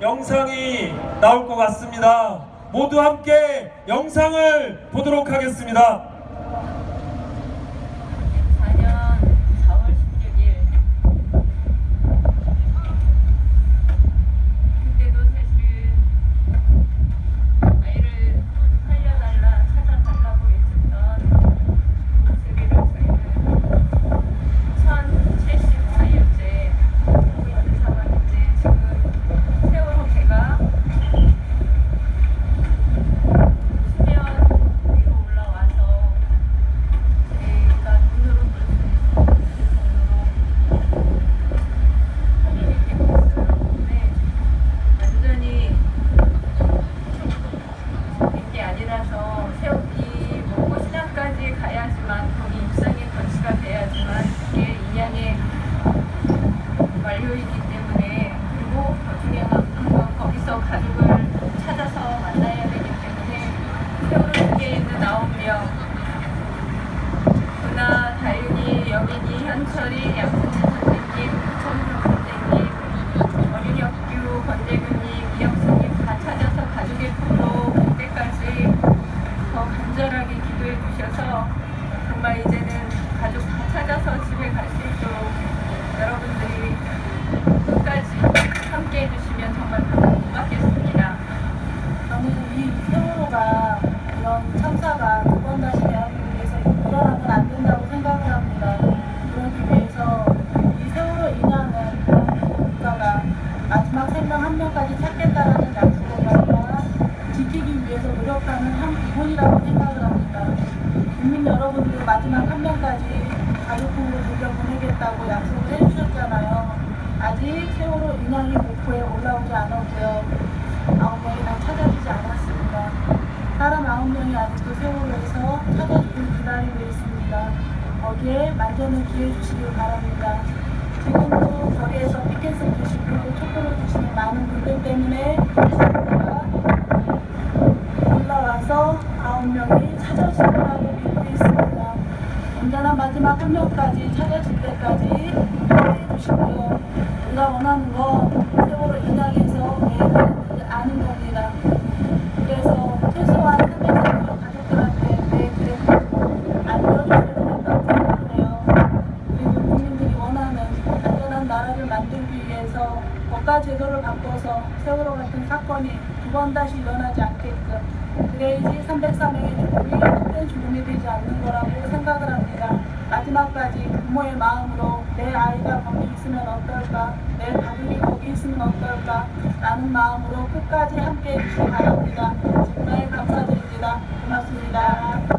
영상이 나올 것 같습니다. 모두 함께 영상을 보도록 하겠습니다. 2004년 4월 16일 그때도 사실은 아이를 살려달라 찾아달라고 외쳤던 목소리를 저희는 1074일째 하고 있는 상황인데 지금 세월호 개가 수면 위로 올라와서 저희가 눈으로 볼 수 있을 정도로 확인이 되고 있어요. 근데 완전히 된 게 아니라서 세우기 먹고 시장까지 가야지만 거기 입상이 건수가 돼야지만 그게 인양의 완료이기 때문에 그리고 더 건 거기서 가족을 찾아서 만나야 되기 때문에 세월호 속에 있는 아홉 명 은하, 다윤이, 영인이, 현철이, 양승찬 선생님, 천수 선생님, 어린이학교 권대근님, 이영수님 다 찾아서 가족의 품으로 갈 때까지 더 간절하게 기도해 주셔서 정말 이제는 가족 다 찾아서 집에 갈 수 있도록 여러분들이 끝까지 함께 해주시면 정말 고맙겠습니다. 저는 이 세월호가 이런 참사가 두 번 다시 대한민국에서 일어나면 안 된다고 생각을 합니다. 그러기 위해서 이 세월호 인양은 국가가 마지막 생명 한 명까지 찾겠다라는 약속을 아니라 지키기 위해서 노력하는 한 기본이라고 생각을 합니다. 국민 여러분들 마지막 한 명까지 가족부로 돌려보내겠다고 약속을 해주셨잖아요. 아직 세월호 인양이 목포에 올라오지 않았고요. 9명이 아직도 세월호에서 찾아주길 기다리고 있습니다. 거기에 만전을 기해 주시길 바랍니다. 지금도 거기에서 피켓을 드시고 촛불을 드시는 많은 분들 때문에 올라와서 9명이 찾아주실 거라고 믿고 있습니다. 언제나 마지막 한 명까지 찾아줄 때까지 기도해 주시고요. 우리가 원하는 건 세월호 인양에서 아는 겁니다. 그래서 최소한 법과 제도를 바꿔서 세월호 같은 사건이 두 번 다시 일어나지 않게끔 그래야지 304명의 죽음이 헛된 죽음이 되지 않는 거라고 생각을 합니다. 마지막까지 부모의 마음으로 내 아이가 거기 있으면 어떨까, 내 가족이 거기 있으면 어떨까 라는 마음으로 끝까지 함께 해주시기 바랍니다. 정말 감사드립니다. 고맙습니다.